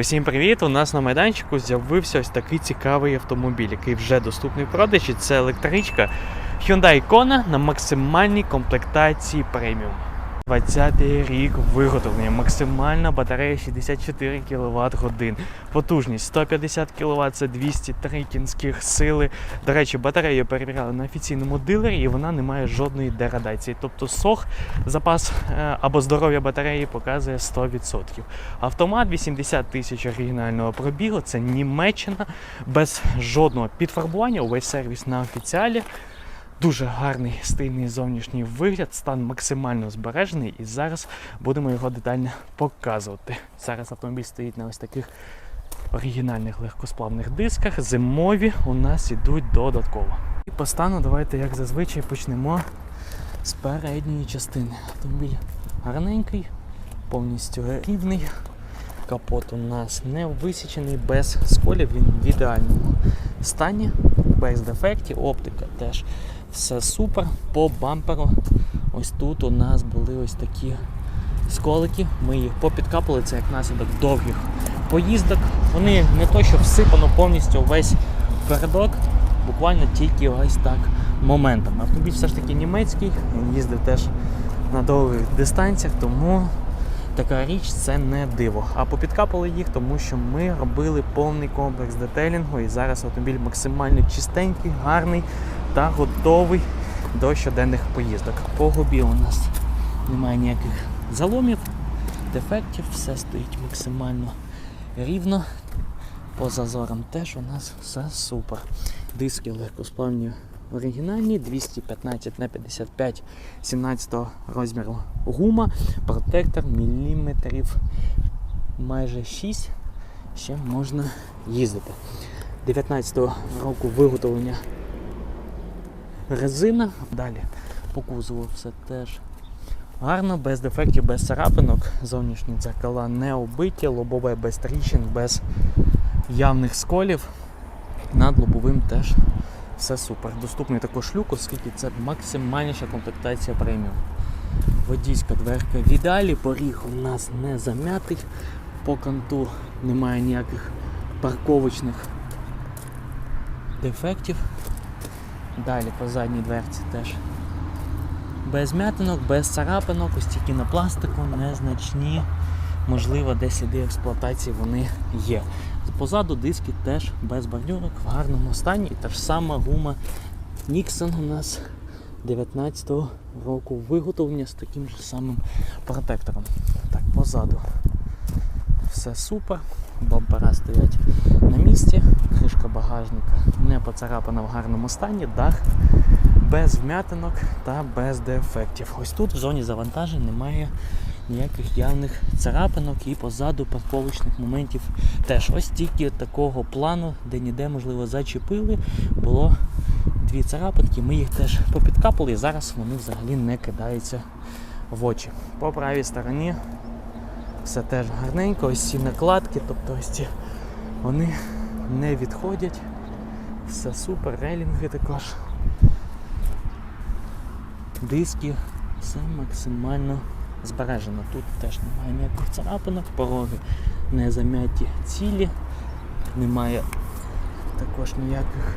Усім привіт! У нас на майданчику з'явився ось такий цікавий автомобіль, який вже доступний в продажі. Це електричка Hyundai Kona на максимальній комплектації преміум. 20-й рік виготовлення, максимальна батарея 64 кВт годин, потужність 150 кВт, це 203 кінських сили. До речі, батарею перевіряли на офіційному дилері і вона не має жодної деградації. Тобто сох, запас е, або здоров'я батареї показує 100%. Автомат 80 тисяч оригінального пробігу, це Німеччина без жодного підфарбування, увесь сервіс на офіціалі. Дуже гарний стильний зовнішній вигляд, стан максимально збережений, і зараз будемо його детально показувати. Зараз автомобіль стоїть на ось таких оригінальних легкосплавних дисках. Зимові у нас ідуть додатково. І по стану давайте, як зазвичай, почнемо з передньої частини. Автомобіль гарненький, повністю рівний. Капот у нас не висічений, без сколів, він в ідеальному стані, без дефектів, оптика теж все супер. По бамперу ось тут у нас були ось такі сколики. Ми їх попідкапали, це як наслідок довгих поїздок. Вони не то, що всипано повністю весь передок, буквально тільки ось так моментом. Автомобіль все ж таки німецький, він їздив теж на довгих дистанціях, тому така річ це не диво. А попідкапали їх, тому що ми робили повний комплекс детелінгу, і зараз автомобіль максимально чистенький, гарний та готовий до щоденних поїздок. По губі у нас немає ніяких заломів, дефектів, все стоїть максимально рівно. По зазорам теж у нас все супер. Диски легкосплавні оригінальні, 215 на 55 17 розміру гума, протектор міліметрів майже 6. Ще можна їздити. 19 року виготовлення резина. Далі по кузову все теж гарно, без дефектів, без царапинок. Зовнішні дзеркала не оббиті, лобове без тріщин, без явних сколів. Над лобовим теж все супер. Доступний також люк, оскільки це максимальніша комплектація преміум. Водійська дверка в ідеалі, поріг у нас не зам'ятий, по канту немає ніяких парковочних дефектів. Далі по задній дверці теж без м'ятинок, без царапинок, ось тільки на пластику незначні. Можливо, десь сліди експлуатації вони є. Позаду диски теж без бордюрок, в гарному стані. І та ж сама гума Nixon у нас 19-го року виготовлення з таким же самим протектором. Так, позаду все супер. Бампера стоять на місці, кришка багажника не поцарапана в гарному стані, дах без вмятинок та без дефектів. Ось тут в зоні завантажень немає ніяких явних царапинок і позаду парковочних моментів теж. Ось тільки такого плану, де ніде, можливо, зачепили, було дві царапинки, ми їх теж попідкапали і зараз вони взагалі не кидаються в очі. По правій стороні все теж гарненько, ось ці накладки, тобто ось ці вони не відходять. Все супер, рейлінги також. Диски, все максимально збережено. Тут теж немає ніяких царапинок, пороги не зам'яті цілі, немає також ніяких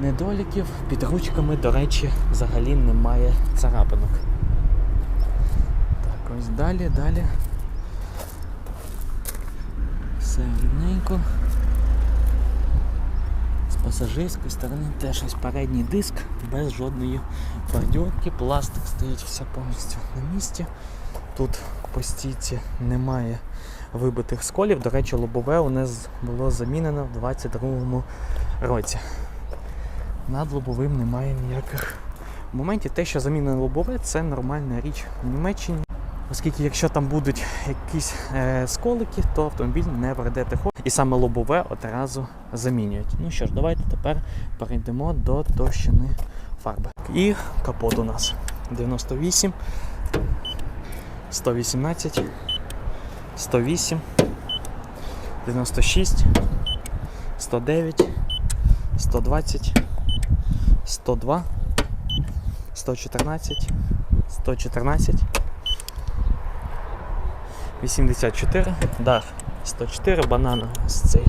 недоліків. Під ручками, до речі, взагалі немає царапинок. Так, ось далі, далі. Все рівненько. З пасажирської сторони теж ось передній диск без жодної бордюрки. Пластик стоїть все повністю на місці. Тут по стійці немає вибитих сколів. До речі, лобове у нас було замінено в 22-му році. Над лобовим немає ніяких моментів. Те, що замінено лобове, це нормальна річ в Німеччині. Оскільки якщо там будуть якісь е, сколики, то автомобіль не пройде техо. І саме лобове одразу замінюють. Ну що ж, давайте тепер перейдемо до товщини фарби. І капот у нас 98, 118, 108, 96, 109, 120, 102, 114, 114. 84, дах 104, банана ось цей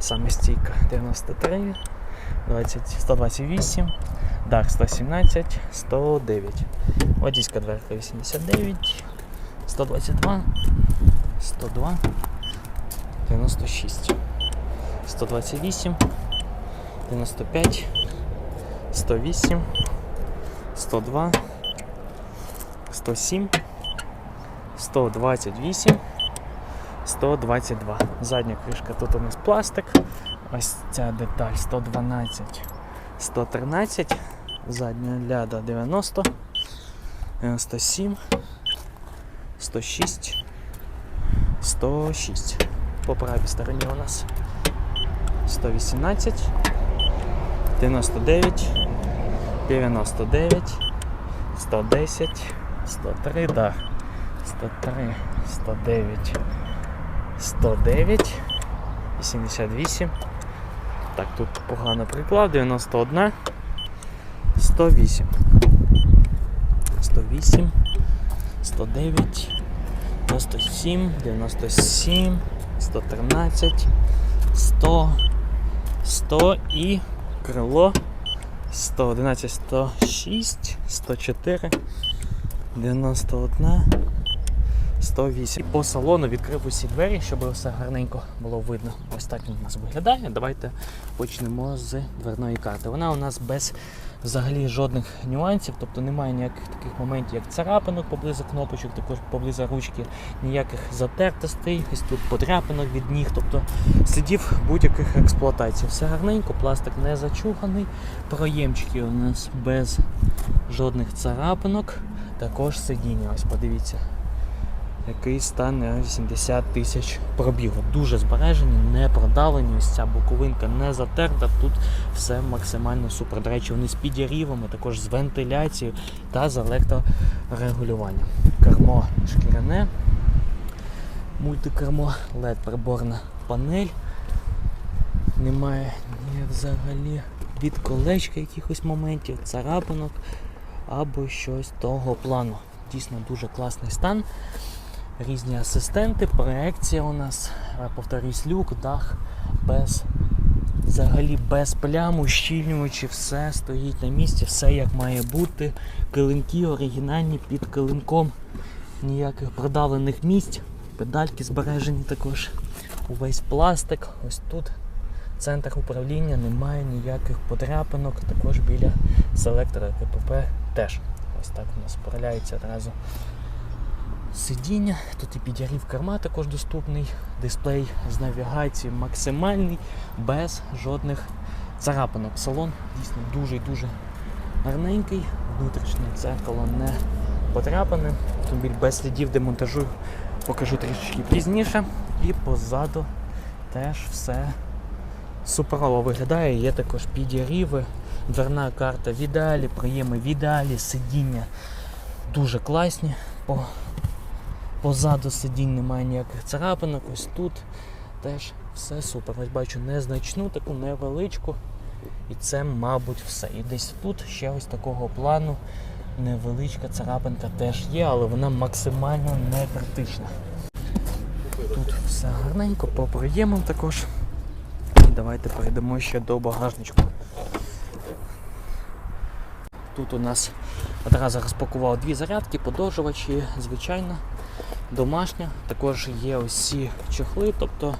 саме стійка 93, 20, 128, дах 117, 109. Водійська дверка 89, 122, 102, 96, 128, 95, 108, 102, 107, 128, 122. Задня кришка тут у нас пластик. Ось ця деталь 112, 113, задня ляда 90, 97, 106, 106. По правій стороні у нас 118, 99, 99, 110, 103, да. 103, 109, 109, 88. Так, тут погано приклав, 91, 108, 108, 109, 97, 97, 113, 100, 100 і крило 111, 106, 104, 91, 108. По салону відкрив усі двері, щоб все гарненько було видно. Ось так він у нас виглядає. Давайте почнемо з дверної карти. Вона у нас без взагалі жодних нюансів, тобто немає ніяких таких моментів, як царапинок поблизу кнопочок, також поблизу ручки, ніяких затертостей, ось тут подряпинок від ніг, тобто слідів будь-яких експлуатацій. Все гарненько, пластик не зачуханий, проємчики у нас без жодних царапинок, також сидіння. Ось подивіться який стан на 80 тисяч пробігу. Дуже збережені, не продавлені. Ось ця боковинка не затерта. Тут все максимально супер. До речі, вони з підірівами, також з вентиляцією та з електрорегулюванням. Кермо шкіряне, мультикермо, led приборна панель. Немає ні взагалі від колечка якихось моментів, царапинок або щось того плану. Дійсно дуже класний стан різні асистенти, проекція у нас, е, повторюсь, люк, дах без взагалі без пляму, щільнювачі, все стоїть на місці, все як має бути. Килимки оригінальні під килимком, ніяких продавлених місць, педальки збережені також. Увесь пластик. Ось тут центр управління, немає ніяких подряпинок, також біля селектора КПП теж. Ось так у нас справляється одразу сидіння, тут і підігрів керма також доступний, дисплей з навігацією максимальний, без жодних царапинок. Салон дійсно дуже-дуже гарненький, внутрішнє дзеркало не потрапане, автомобіль без слідів демонтажу покажу трішечки пізніше. І позаду теж все суперово виглядає, є також підігріви, дверна карта в ідеалі, приєми в ідеалі, сидіння дуже класні. По Позаду сидінь немає ніяких царапинок, ось тут теж все супер. Ось бачу незначну, таку невеличку. І це, мабуть, все. І десь тут ще ось такого плану невеличка царапинка теж є, але вона максимально не критична. Тут все гарненько, по приємам також. І давайте перейдемо ще до багажничку. Тут у нас одразу розпакував дві зарядки, подовжувачі, звичайно домашня. Також є усі чохли, тобто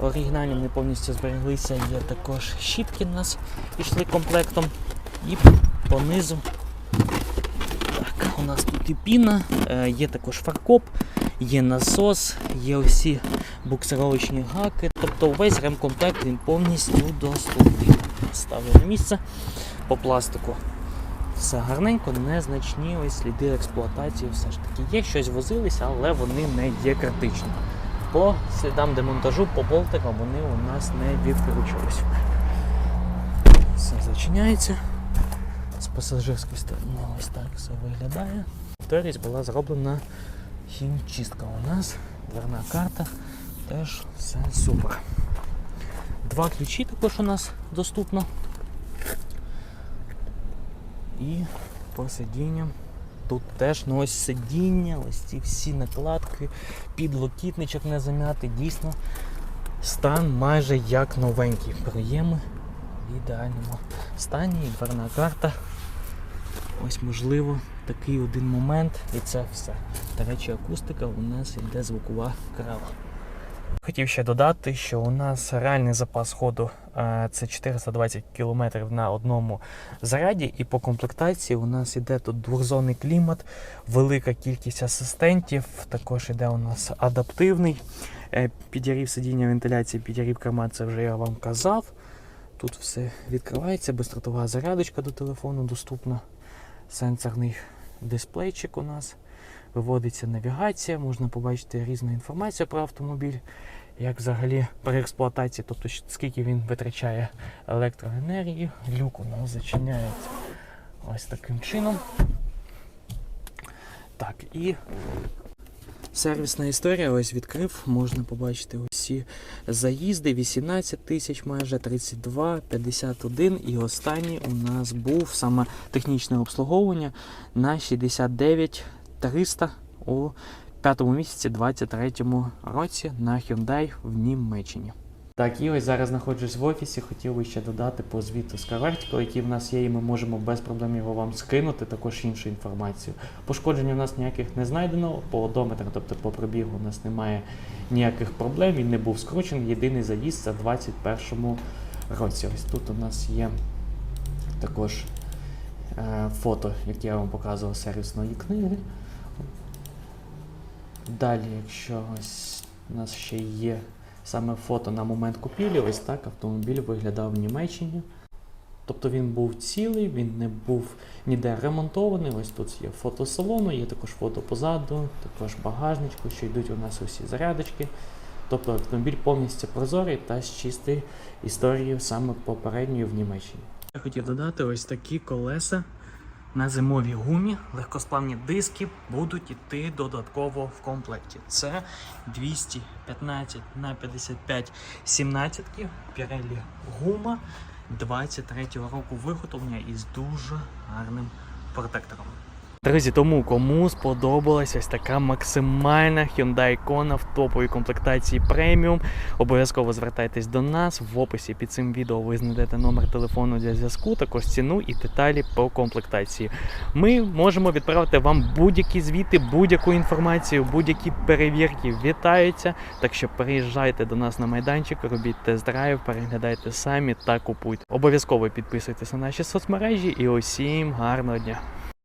оригінальні не повністю збереглися. Є також щітки у нас пішли комплектом. І по низу так, у нас тут і піна, е, є також фаркоп, є насос, є усі буксировочні гаки. Тобто весь ремкомплект він повністю доступний. Ставлю на місце по пластику все гарненько, незначні ось сліди експлуатації все ж таки є, щось возилися, але вони не є критичні. По слідам демонтажу, по болтикам вони у нас не відкручувались. Все зачиняється. З пасажирської сторони ось так все виглядає. Повторюсь, була зроблена хімчистка у нас, дверна карта, теж все супер. Два ключі також у нас доступно. І по сидінням Тут теж ну, ось сидіння, ось ці всі накладки, підлокітничок не зам'ятий. Дійсно, стан майже як новенький. Приєми в ідеальному стані, і дверна карта. Ось можливо такий один момент, і це все. До речі, акустика у нас йде звукова крава. Хотів ще додати, що у нас реальний запас ходу е, це 420 км на одному заряді, і по комплектації у нас іде тут двохзонний клімат, велика кількість асистентів. Також іде у нас адаптивний е, підігрів сидіння вентиляції, підігрів керма, це вже я вам казав. Тут все відкривається, бездротова зарядочка до телефону доступна, сенсорний дисплейчик у нас. Виводиться навігація, можна побачити різну інформацію про автомобіль, як взагалі при експлуатації, тобто скільки він витрачає електроенергії. Люк у нас зачиняється ось таким чином. Так, і сервісна історія ось відкрив, можна побачити усі заїзди, 18 тисяч майже 32, 51 і останній у нас був саме технічне обслуговування на 69 300 у п'ятому місяці 23-му році на Hyundai в Німеччині. Так, і ось зараз знаходжусь в офісі. Хотів би ще додати по звіту з CarVertical, який в нас є, і ми можемо без проблем його вам скинути, також іншу інформацію. Пошкоджень у нас ніяких не знайдено, по одометру, тобто по пробігу у нас немає ніяких проблем, він не був скручений. Єдиний заїзд в 21-му році. Ось тут у нас є також е, фото, як я вам показував сервісної книги. Далі, якщо ось у нас ще є саме фото на момент купівлі, ось так автомобіль виглядав в Німеччині. Тобто він був цілий, він не був ніде ремонтований. Ось тут є фото салону, є також фото позаду, також багажничку, що йдуть у нас усі зарядочки. Тобто автомобіль повністю прозорий та з чистою історією саме попередньої в Німеччині. Я хотів додати ось такі колеса на зимовій гумі. Легкосплавні диски будуть йти додатково в комплекті. Це 215 на 55 17 Pirelli гума 23-го року виготовлення із дуже гарним протектором. Друзі, тому кому сподобалась ось така максимальна Hyundai Kona в топовій комплектації преміум, обов'язково звертайтесь до нас. В описі під цим відео ви знайдете номер телефону для зв'язку, також ціну і деталі по комплектації. Ми можемо відправити вам будь-які звіти, будь-яку інформацію, будь-які перевірки вітаються. Так що приїжджайте до нас на майданчик, робіть тест-драйв, переглядайте самі та купуйте. Обов'язково підписуйтесь на наші соцмережі і усім гарного дня!